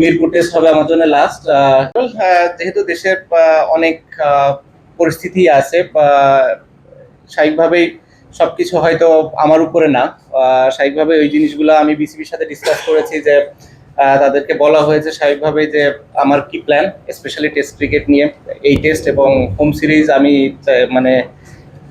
Mirpur test হবে আমার জন্য লাস্ট যেহেতু দেশের অনেক পরিস্থিতি আছে স্বাভাবিকভাবেই সবকিছু হয়তো আমার উপরে না। স্বাভাবিকভাবে ওই জিনিসগুলো আমি বিসিবির সাথে ডিসকাস করেছি যে তাদেরকে বলা হয়েছে স্বাভাবিকভাবে যে আমার কি প্ল্যান স্পেশালি টেস্ট ক্রিকেট নিয়ে। এই টেস্ট এবং হোম সিরিজ আমি মানে